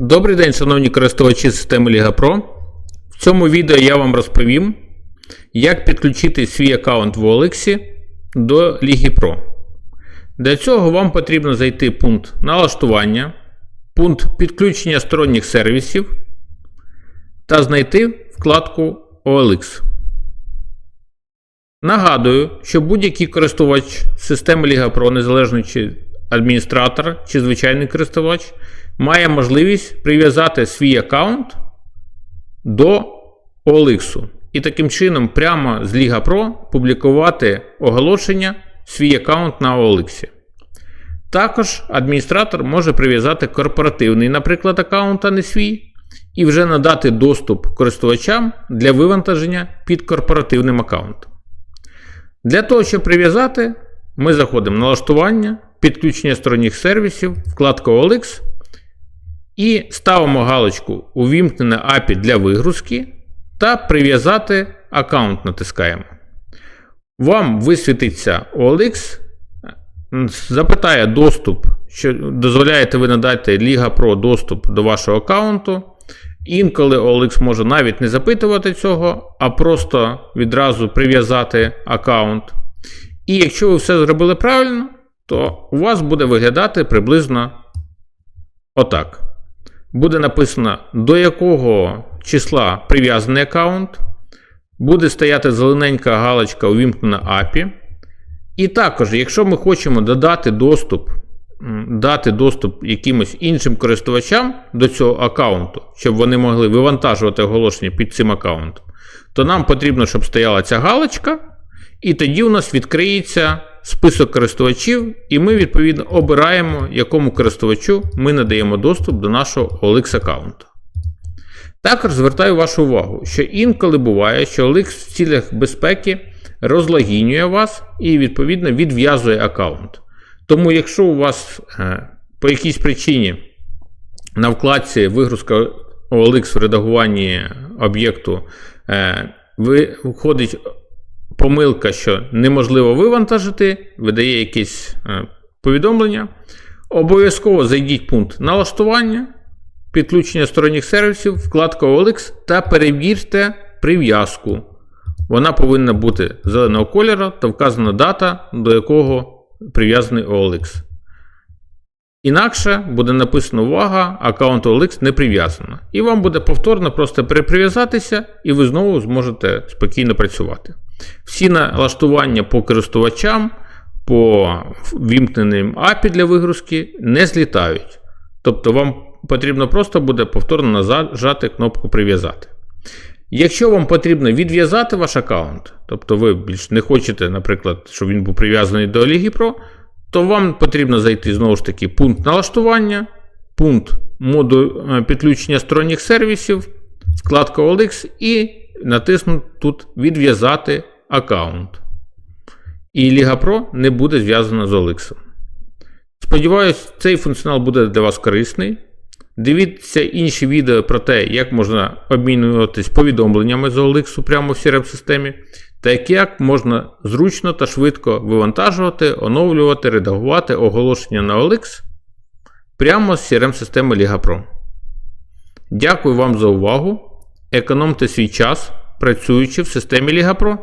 Добрий день, шановні користувачі системи Liga Pro. В цьому відео я вам розповім, як підключити свій аккаунт в OLX до Ліги Pro. Для цього вам потрібно зайти в пункт налаштування, пункт підключення сторонніх сервісів та знайти вкладку OLX. Нагадую, що будь-який користувач системи Liga Pro, незалежно чи адміністратор чи звичайний користувач, має можливість прив'язати свій аккаунт до OLX. І таким чином, прямо з Liga публікувати оголошення свій аккаунт на OLX. Також адміністратор може прив'язати корпоративний, наприклад, аккаунт, а не свій, і вже надати доступ користувачам для вивантаження під корпоративним аккаунтом. Для того, щоб прив'язати, ми заходимо в налаштування, підключення сторонніх сервісів, вкладка OLX і ставимо галочку Увімкнене API для вигрузки та прив'язати аккаунт натискаємо. Вам висвітиться OLX, запитає доступ, що дозволяєте ви надати Liga Pro доступ до вашого аккаунту. Інколи OLX може навіть не запитувати цього, а просто відразу прив'язати аккаунт. І якщо ви все зробили правильно, то у вас буде виглядати приблизно отак. Буде написано, до якого числа прив'язаний аккаунт. Буде стояти зелененька галочка увімкнена API. І також, якщо ми хочемо додати доступ, дати доступ якимось іншим користувачам до цього аккаунту, щоб вони могли вивантажувати оголошення під цим аккаунтом, то нам потрібно, щоб стояла ця галочка, і тоді у нас відкриється список користувачів, і ми, відповідно, обираємо, якому користувачу ми надаємо доступ до нашого OLX аккаунту. Також звертаю вашу увагу, що інколи буває, що OLX в цілях безпеки розлогінює вас і, відповідно, відв'язує аккаунт. Тому, якщо у вас е, по якійсь причині на вкладці вигрузка OLX в редагуванні об'єкту е, виходить помилка, що неможливо вивантажити, видає якесь е, повідомлення, обов'язково зайдіть пункт налаштування, підключення сторонніх сервісів, вкладка OLX та перевірте прив'язку. Вона повинна бути зеленого кольору та вказана дата, до якого прив'язаний OLX. Інакше буде написано увага, аккаунт OLX не прив'язано. І вам буде повторно просто переприв'язатися, і ви знову зможете спокійно працювати. Всі налаштування по користувачам, по вімкненим API для вигрузки не злітають. Тобто вам потрібно просто буде повторно нажати кнопку Прив'язати. Якщо вам потрібно відв'язати ваш аккаунт, тобто ви більш не хочете, наприклад, щоб він був прив'язаний до Pro, то вам потрібно зайти знову ж таки пункт налаштування, пункт моду підключення сторонніх сервісів, вкладка OLX і натиснути тут Відв'язати аккаунт. І Liga Pro не буде зв'язана з OLX. Сподіваюсь, цей функціонал буде для вас корисний. Дивіться інші відео про те, як можна обмінюватись повідомленнями з OLX прямо в crm системі та як можна зручно та швидко вивантажувати, оновлювати, редагувати оголошення на OLX прямо з crm системи Liga Pro. Дякую вам за увагу. Економте свій час, працюючи в системі Pro.